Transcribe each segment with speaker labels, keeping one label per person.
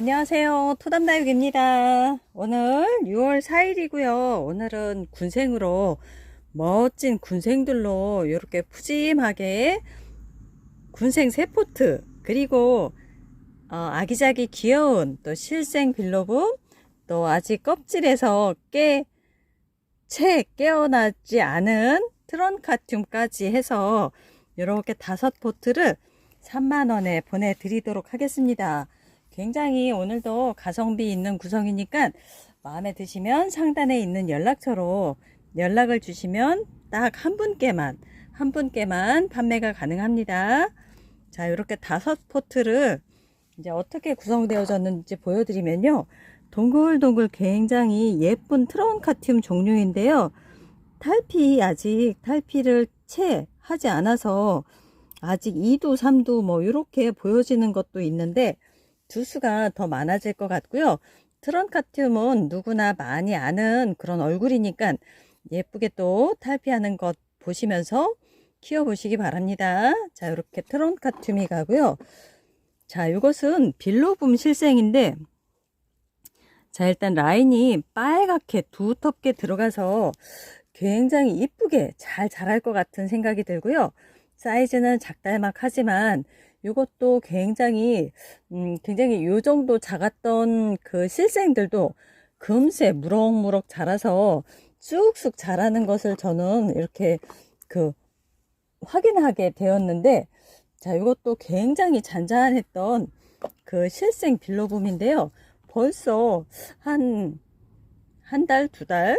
Speaker 1: 안녕하세요. 토담다육입니다. 오늘 6월 4일이고요. 오늘은 군생으로 멋진 군생들로 이렇게 푸짐하게 군생 세포트 그리고 어, 아기자기 귀여운 또 실생 빌로붐 또 아직 껍질에서 깨, 채 깨어나지 않은 트런카튬까지 해서 이렇게 다섯 포트를 3만원에 보내드리도록 하겠습니다. 굉장히 오늘도 가성비 있는 구성이니까 마음에 드시면 상단에 있는 연락처로 연락을 주시면 딱 한 분께만 한 분께만 판매가 가능합니다. 자 이렇게 다섯 포트를 이제 어떻게 구성되어졌는지 보여드리면요. 동글동글 굉장히 예쁜 트론카튬 종류인데요. 탈피 아직 탈피를 채 하지 않아서 아직 2도 3도 뭐 이렇게 보여지는 것도 있는데 두수가 더 많아질 것 같고요. 트런카튬은 누구나 많이 아는 그런 얼굴이니까 예쁘게 또 탈피하는 것 보시면서 키워보시기 바랍니다. 자, 이렇게 트런카튬이 가고요. 자, 이것은 빌로붐 실생인데 자, 일단 라인이 빨갛게 두텁게 들어가서 굉장히 이쁘게 잘 자랄 것 같은 생각이 들고요. 사이즈는 작달막하지만 이것도 굉장히 음, 굉장히 요 정도 작았던 그 실생들도 금세 무럭무럭 자라서 쑥쑥 자라는 것을 저는 이렇게 그 확인하게 되었는데 자 이것도 굉장히 잔잔했던 그 실생 빌로붐인데요. 벌써 한 한 달, 두 달,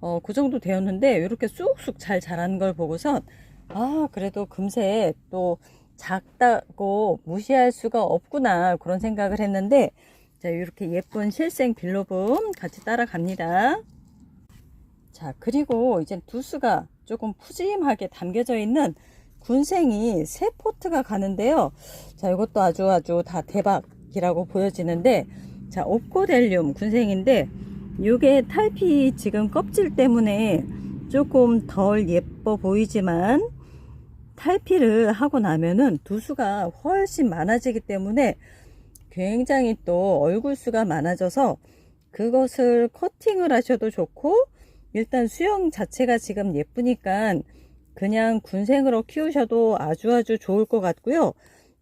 Speaker 1: 어, 그 정도 되었는데, 이렇게 쑥쑥 잘 자라는 걸 보고선, 아, 그래도 금세 또 작다고 무시할 수가 없구나, 그런 생각을 했는데, 자, 이렇게 예쁜 실생 빌로붐 같이 따라갑니다. 자, 그리고 이제 두수가 조금 푸짐하게 담겨져 있는 군생이 세 포트가 가는데요. 자, 이것도 아주 아주 다 대박이라고 보여지는데, 자, 옵코델륨 군생인데, 이게 탈피 지금 껍질 때문에 조금 덜 예뻐 보이지만 탈피를 하고 나면은 두수가 훨씬 많아지기 때문에 굉장히 또 얼굴 수가 많아져서 그것을 커팅을 하셔도 좋고 일단 수영 자체가 지금 예쁘니까 그냥 군생으로 키우셔도 아주 아주 좋을 것 같고요.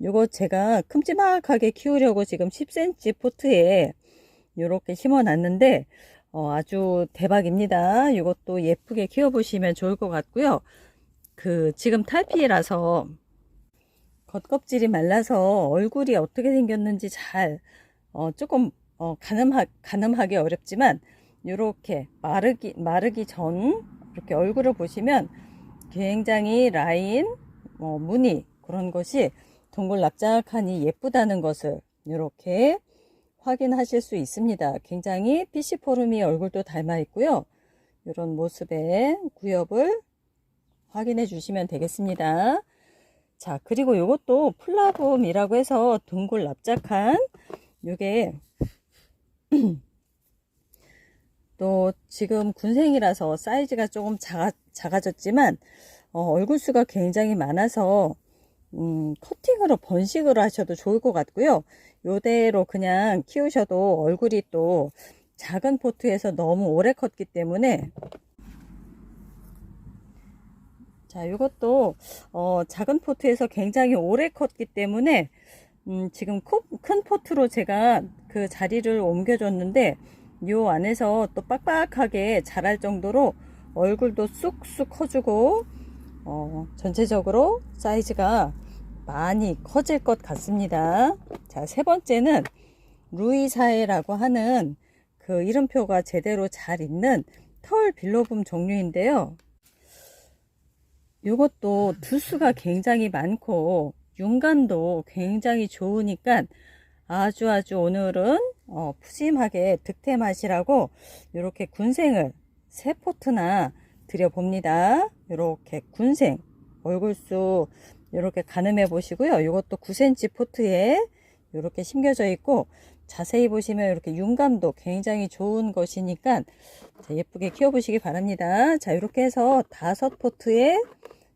Speaker 1: 이거 제가 큼지막하게 키우려고 지금 10cm 포트에 이렇게 심어 놨는데 어, 아주 대박입니다. 이것도 예쁘게 키워보시면 좋을 것 같고요. 그 지금 탈피라서 겉껍질이 말라서 얼굴이 어떻게 생겼는지 잘 어, 조금 어, 가늠하, 가늠하기 어렵지만 이렇게 마르기 마르기 전 이렇게 얼굴을 보시면 굉장히 라인 어, 무늬 그런 것이 동글 납작하니 예쁘다는 것을 이렇게 확인하실 수 있습니다. 굉장히 피시포름이 얼굴도 닮아 있고요. 이런 모습의 구엽을 확인해 주시면 되겠습니다. 자, 그리고 이것도 플라붐이라고 해서 둥글 납작한 요게 또 지금 군생이라서 사이즈가 조금 작아, 작아졌지만 어, 얼굴 수가 굉장히 많아서 음, 커팅으로 번식을 하셔도 좋을 것 같고요. 요대로 그냥 키우셔도 얼굴이 또 작은 포트에서 너무 오래 컸기 때문에 자 이것도 어, 작은 포트에서 굉장히 오래 컸기 때문에 음, 지금 큰 포트로 제가 그 자리를 옮겨줬는데 요 안에서 또 빡빡하게 자랄 정도로 얼굴도 쑥쑥 커주고 어, 전체적으로 사이즈가 많이 커질 것 같습니다. 자, 세 번째는 루이사에라고 하는 그 이름표가 제대로 잘 있는 털 빌로붐 종류인데요. 이것도 두수가 굉장히 많고 윤관도 굉장히 좋으니까 아주 아주 오늘은 어, 푸짐하게 득템하시라고 이렇게 군생을 세 포트나 드려봅니다. 이렇게 군생 얼굴수 이렇게 가늠해 보시고요. 이것도 9cm 포트에 이렇게 심겨져 있고 자세히 보시면 이렇게 윤감도 굉장히 좋은 것이니까 자, 예쁘게 키워보시기 바랍니다. 자 이렇게 해서 다섯 포트에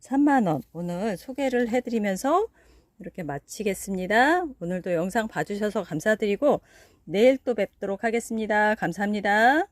Speaker 1: 3만원 오늘 소개를 해드리면서 이렇게 마치겠습니다. 오늘도 영상 봐주셔서 감사드리고 내일 또 뵙도록 하겠습니다. 감사합니다.